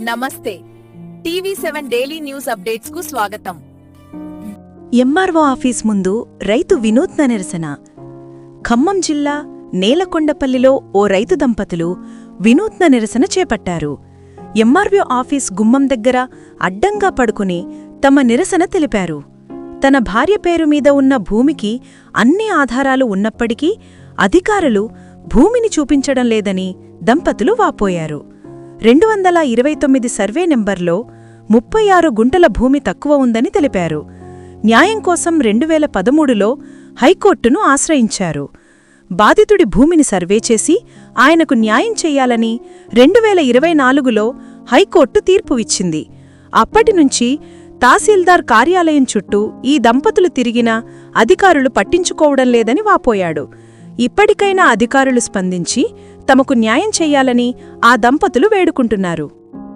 నమస్తే. TV seven daily news అప్డేట్స్కు స్వాగతం. ఎంఆర్ఓ ఆఫీస్ ముందు రైతు వినూత్న నిరసన. ఖమ్మం జిల్లా నేలకొండపల్లిలో ఓ రైతు దంపతులు వినూత్న నిరసన చేపట్టారు. ఎంఆర్ఓ ఆఫీస్ గుమ్మం దగ్గర అడ్డంగా పడుకుని తమ నిరసన తెలిపారు. తన భార్య పేరు మీద ఉన్న భూమికి అన్ని ఆధారాలు ఉన్నప్పటికీ అధికారులు భూమిని చూపించడం లేదని దంపతులు వాపోయారు. రెండు వందల ఇరవై తొమ్మిది సర్వే నెంబర్లో ముప్పై ఆరు గుంటల భూమి తక్కువ ఉందని తెలిపారు. న్యాయం కోసం రెండు వేల పదమూడులో హైకోర్టును ఆశ్రయించారు. బాధితుడి భూమిని సర్వే చేసి ఆయనకు న్యాయం చెయ్యాలని రెండు వేల ఇరవై నాలుగులో హైకోర్టు తీర్పు ఇచ్చింది. అప్పటినుంచి తహసీల్దార్ కార్యాలయం చుట్టూ ఈ దంపతులు తిరిగినా అధికారులు పట్టించుకోవడం లేదని వాపోయాడు. ఇప్పటికైనా అధికారులు స్పందించి తమకు న్యాయం చెయ్యాలని ఆ దంపతులు వేడుకుంటున్నారు.